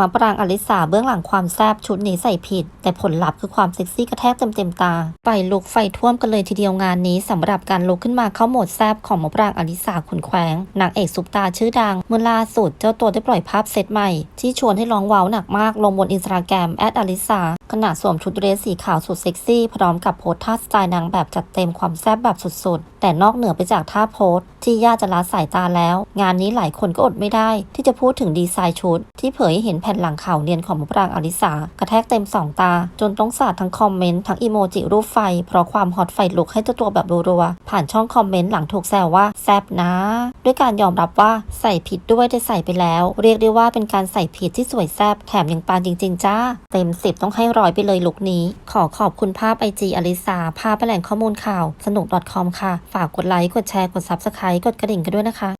มาปรางอลิสาเบื้องหลังความแซบชุดนี้ใส่ผิด แต่ผลลัพธ์คือความเซ็กซี่กระแทกเต็มเต็มๆตาไปลุกไฟท่วมกันเลยทีเดียวงานนี้สำหรับการลุกขึ้นมาเข้าโหมดแซบของมาปรางอลิสาขุนแขวงนางเอกซุปตาชื่อดังเมื่อล่าสุดเจ้าตัวได้ปล่อยภาพเซตใหม่ ที่ชวนให้ร้องว้าวหนักมากลงบนอินสตาแกรมแอดอลิสา ขณะสวมชุดเดรสสีขาวสุดเซ็กซี่ พร้อมกับโพสท่าสไตล์นางแบบจัดเต็มความแซบแบบสุดๆ แต่นอกเหนือไปจากท่าโพสที่ย่าจะละสายตาแล้ว งานนี้หลายคนก็อดไม่ได้ ที่จะพูดถึงดีไซน์ชุด ที่เผยให้เห็นแผ่นหลังขาวเนียนของมะปรางอลิสากระแทกเต็มสองตา จนต้องสาดทั้งคอมเมนต์ทั้งอีโมจิรูปไฟ เพราะความฮอตไฟลุกให้เจ้าตัวแบบรัวๆผ่านช่องคอมเมนต์หลังถูกแซวว่าแซบนะ ด้วยการยอมรับว่าใส่ผิดด้วยได้ใส่ไปแล้ว เรียกได้ว่าเป็นการใส่ผิดที่สวยแซบแถมยังปานจริง ๆ จ้า เต็มสิบต้องให้ร้อยไปเลยลุกนี้ ขอขอบคุณภาพไอจีอลิสาภาพแหล่งข้อมูลข่าวสนุก .com ค่ะ ฝากกดไลค์กดแชร์กด subscribe กดกระดิ่งกันด้วยนะคะ